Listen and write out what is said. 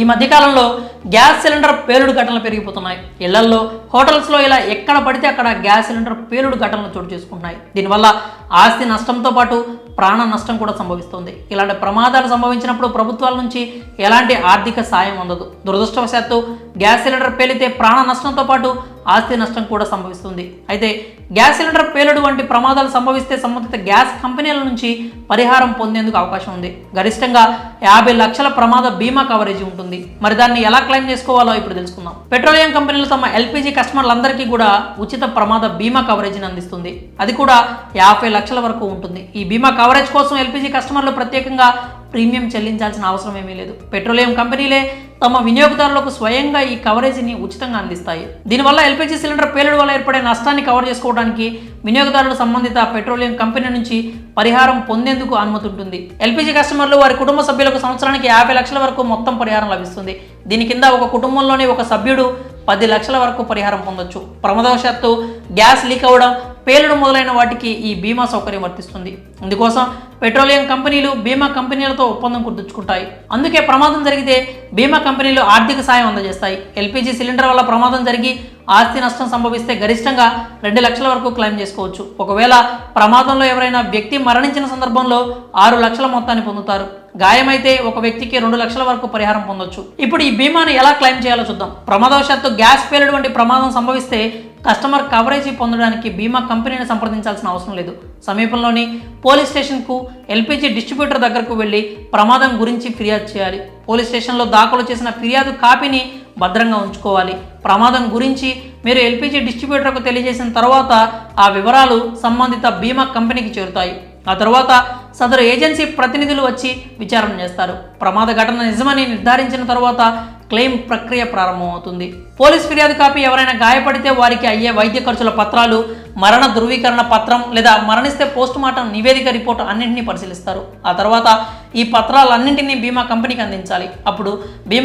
ఈ మధ్యకాలంలో gas cylinder పేలుడు ఘటనలు పెరిగిపోతున్నాయి. ఇళ్ళల్లో హోటల్స్లో ఇలా ఎక్కడ పడితే అక్కడ గ్యాస్ సిలిండర్ పేలుడు ఘటనలు చోటు చేసుకుంటున్నాయి. దీనివల్ల ఆస్తి నష్టంతో పాటు ప్రాణ నష్టం కూడా సంభవిస్తుంది. ఇలాంటి ప్రమాదాలు సంభవించినప్పుడు ప్రభుత్వాల నుంచి ఎలాంటి ఆర్థిక సాయం అందదు. దురదృష్టవశాత్తు గ్యాస్ సిలిండర్ పేలితే ప్రాణ నష్టంతో పాటు ఆస్తి నష్టం కూడా సంభవిస్తుంది. అయితే గ్యాస్ సిలిండర్ పేలుడు వంటి ప్రమాదాలు సంభవిస్తే సంబంధిత గ్యాస్ కంపెనీల నుంచి పరిహారం పొందేందుకు అవకాశం ఉంది. గరిష్టంగా యాభై లక్షల ప్రమాద బీమా కవరేజ్ ఉంటుంది. మరి దాన్ని ఎలా క్లెయిమ్ చేసుకోవాలో ఇప్పుడు తెలుసుకుందాం. పెట్రోలియం కంపెనీలు తమ ఎల్పిజి కస్టమర్లందరికీ కూడా ఉచిత ప్రమాద బీమా కవరేజీని అందిస్తుంది. అది కూడా యాభై లక్షల వరకు ఉంటుంది. ఈ బీమా కవరేజ్ కోసం ఎల్పిజి కస్టమర్లు ప్రత్యేకంగా ప్రీమియం చెల్లించాల్సిన అవసరం ఏమీ లేదు. పెట్రోలియం కంపెనీలే తమ వినియోగదారులకు స్వయంగా ఈ కవరేజీని ఉచితంగా అందిస్తాయి. దీనివల్ల ఎల్పిజి సిలిండర్ పేలుడు వల్ల ఏర్పడే నష్టాన్ని కవర్ చేసుకోవడానికి వినియోగదారులు సంబంధిత పెట్రోలియం కంపెనీ నుంచి పరిహారం పొందేందుకు అనుమతి ఉంటుంది ఎల్పిజి కస్టమర్లు వారి కుటుంబ సభ్యులకు సంవత్సరానికి యాభై లక్షల వరకు మొత్తం పరిహారం లభిస్తుంది. దీని కింద ఒక కుటుంబంలోని ఒక సభ్యుడు పది లక్షల వరకు పరిహారం పొందొచ్చు. ప్రమాదవశాత్తు గ్యాస్ లీక్ అవ్వడం పేలుడు మొదలైన వాటికి ఈ బీమా సౌకర్యం వర్తిస్తుంది. ఇందుకోసం పెట్రోలియం కంపెనీలు బీమా కంపెనీలతో ఒప్పందం కుదుర్చుకుంటాయి. అందుకే ప్రమాదం జరిగితే బీమా కంపెనీలు ఆర్థిక సాయం అందజేస్తాయి. ఎల్పిజి సిలిండర్ వల్ల ప్రమాదం జరిగి ఆస్తి నష్టం సంభవిస్తే గరిష్టంగా రెండు లక్షల వరకు క్లెయిమ్ చేసుకోవచ్చు. ఒకవేళ ప్రమాదంలో ఎవరైనా వ్యక్తి మరణించిన సందర్భంలో ఆరు లక్షల మొత్తాన్ని పొందుతారు. గాయమైతే ఒక వ్యక్తికి రెండు లక్షల వరకు పరిహారం పొందొచ్చు. ఇప్పుడు ఈ బీమాను ఎలా క్లెయిమ్ చేయాలో చూద్దాం. ప్రమాదవశాత్తు గ్యాస్ పేలుడు వంటి ప్రమాదం సంభవిస్తే కస్టమర్ కవరేజీ పొందడానికి బీమా కంపెనీని సంప్రదించాల్సిన అవసరం లేదు. సమీపంలోని పోలీస్ స్టేషన్కు ఎల్పిజి డిస్ట్రిబ్యూటర్ దగ్గరకు వెళ్ళి ప్రమాదం గురించి ఫిర్యాదు చేయాలి. పోలీస్ స్టేషన్లో దాఖలు చేసిన ఫిర్యాదు కాపీని భద్రంగా ఉంచుకోవాలి. ప్రమాదం గురించి మీరు ఎల్పిజి డిస్ట్రిబ్యూటర్కు తెలియజేసిన తర్వాత ఆ వివరాలు సంబంధిత బీమా కంపెనీకి చేరుతాయి. ఆ తర్వాత సదరు ఏజెన్సీ ప్రతినిధులు వచ్చి విచారణ చేస్తారు. ప్రమాద ఘటన నిజమని నిర్ధారించిన తర్వాత క్లెయిమ్ ప్రక్రియ ప్రారంభమవుతుంది. పోలీస్ ఫిర్యాదు కాపీ ఎవరైనా గాయపడితే వారికి అయ్యే వైద్య ఖర్చుల పత్రాలు మరణ ధృవీకరణ పత్రం లేదా మరణిస్తే పోస్ట్ మార్టం నివేదిక రిపోర్ట్ అన్నింటినీ పరిశీలిస్తారు. ఆ తర్వాత ఈ పత్రాలన్నింటినీ బీమా కంపెనీకి అందించాలి. అప్పుడు బీమా